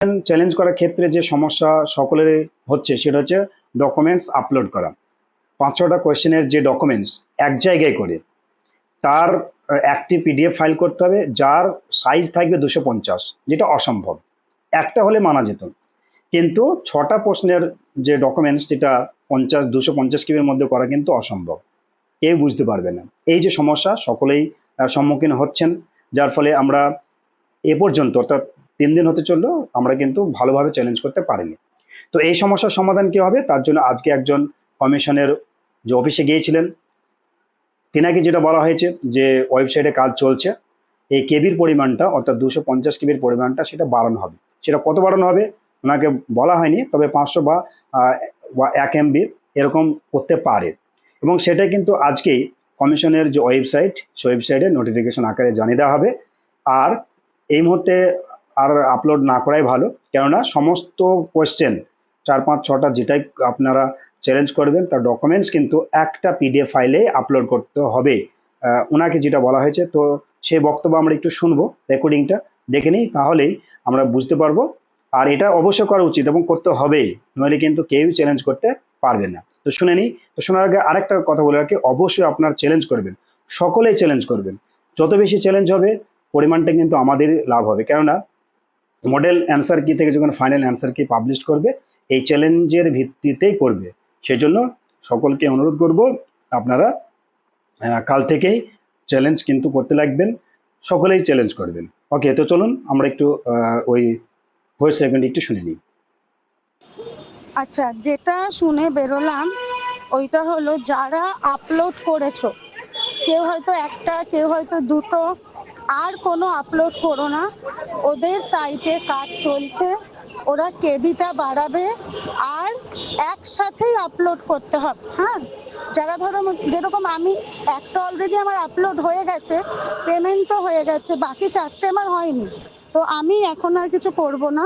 Challenge করার ক্ষেত্রে যে সমস্যা সকলের হচ্ছে, সেটা হচ্ছে ডকুমেন্টস আপলোড করা। পাঁচ ছটা কোয়েশ্চেনের যে ডকুমেন্টস এক জায়গায় করে। তার একটি পিডিএফ ফাইল করতে হবে, যার সাইজ থাকবে দুশো পঞ্চাশ, যেটা অসম্ভব। একটা হলে মানা যেত। কিন্তু ছটা প্রশ্নের যে ডকুমেন্টস যেটা পঞ্চাশ, দুশো পঞ্চাশ কিবির মধ্যে করা কিন্তু অসম্ভব। কেউ বুঝতে পারবে না। এই যে সমস্যা, সকলেই সম্মুখীন হচ্ছেন। যার ফলে আমরা এ পর্যন্ত, অর্থাৎ তিন দিন হতে চলল, আমরা কিন্তু ভালোভাবে চ্যালেঞ্জ করতে পারিনি। তো এই সমস্যার সমাধান কী হবে? তার জন্য আজকে একজন কমিশনের যে অফিসে গিয়েছিলেন, তিনাকে যেটা বলা হয়েছে যে ওয়েবসাইটে কাজ চলছে, এই কেবির পরিমাণটা, অর্থাৎ দুশো পঞ্চাশ কেবির পরিমাণটা সেটা বাড়ানো হবে। সেটা কত বাড়ানো হবে? ওনাকে বলা হয়নি, তবে পাঁচশো বা এক এমবি এরকম করতে পারে। এবং সেটা কিন্তু আজকেই কমিশনের যে ওয়েবসাইট সেই ওয়েবসাইটে নোটিফিকেশন আকারে জানিয়ে দেওয়া হবে। আর এই মুহূর্তে আর আপলোড না করাই ভালো। কেননা সমস্ত কোয়েশ্চেন চার, পাঁচ, ছটা যেটাই আপনারা চ্যালেঞ্জ করবেন তার ডকুমেন্টস কিন্তু একটা পিডিএফ ফাইলে আপলোড করতে হবে। ওনাকে যেটা বলা হয়েছে, তো সেই বক্তব্য আমরা একটু শুনব রেকর্ডিংটা দেখে নিই, তাহলেই আমরা বুঝতে পারব। আর এটা অবশ্যই করা উচিত এবং করতে হবেই নইলে কিন্তু কেউই চ্যালেঞ্জ করতে পারবে না। তো শুনে নিই, তো শোনার আগে আরেকটা কথা বলে রাখি, অবশ্যই আপনার চ্যালেঞ্জ করবেন, সকলেই চ্যালেঞ্জ করবেন। যত বেশি চ্যালেঞ্জ হবে, পরিমাণটা কিন্তু আমাদের লাভ হবে। কেননা মডেল অ্যান্সার কি থেকে যখন ফাইনাল অ্যান্সার কি পাবলিশ করবে, এই চ্যালেঞ্জের ভিত্তিতেই করবে। সেজন্য সকলকে অনুরোধ করব, আপনারা কাল থেকেই চ্যালেঞ্জ কিন্তু করতে লাগবেন, সকলেই চ্যালেঞ্জ করবেন। ওকে তো চলুন, আমরা একটু ওই ভয়েস রেকর্ডিং একটু শুনে নিই। আচ্ছা যেটা শুনে বেরোলাম, ওইটা হলো যারা আপলোড করেছ, কেউ হয়তো একটা, কেউ হয়তো দুটো আর কোনো আপলোড করো না। ওদের সাইটে কাজ চলছে, ওরা কেবিটা বাড়াবে আর একসাথেই আপলোড করতে হবে হ্যাঁ? যারা ধরো যেরকম আমি, একটা অলরেডি আমার আপলোড হয়ে গেছে পেমেন্টও হয়ে গেছে, বাকি চারটে আমার হয়নি। তো আমি এখন আর কিছু করব না।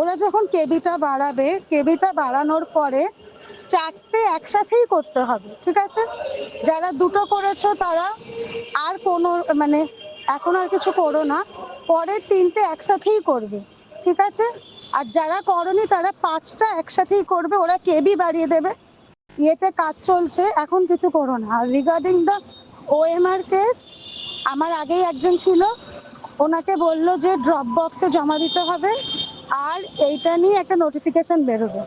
ওরা যখন কেবিটা বাড়াবে, কেবিটা বাড়ানোর পরে চারটে একসাথেই করতে হবে, ঠিক আছে? যারা দুটো করেছ তারা আর কোনো মানে এখন আর কিছু করো না। পরের তিনটে একসাথেই করবে, ঠিক আছে? আর যারা করনি তারা পাঁচটা একসাথেই করবে, ওরা কেবি বাড়িয়ে দেবে। ইয়েতে কাজ চলছে, এখন কিছু করো না। আর রিগার্ডিং দ্য ওএমআর কেস আমার আগেই একজন ছিল, ওনাকে বলল যে ড্রপ বক্সে জমা দিতে হবে, আর এইটা নিয়ে একটা নোটিফিকেশন বেরোবে।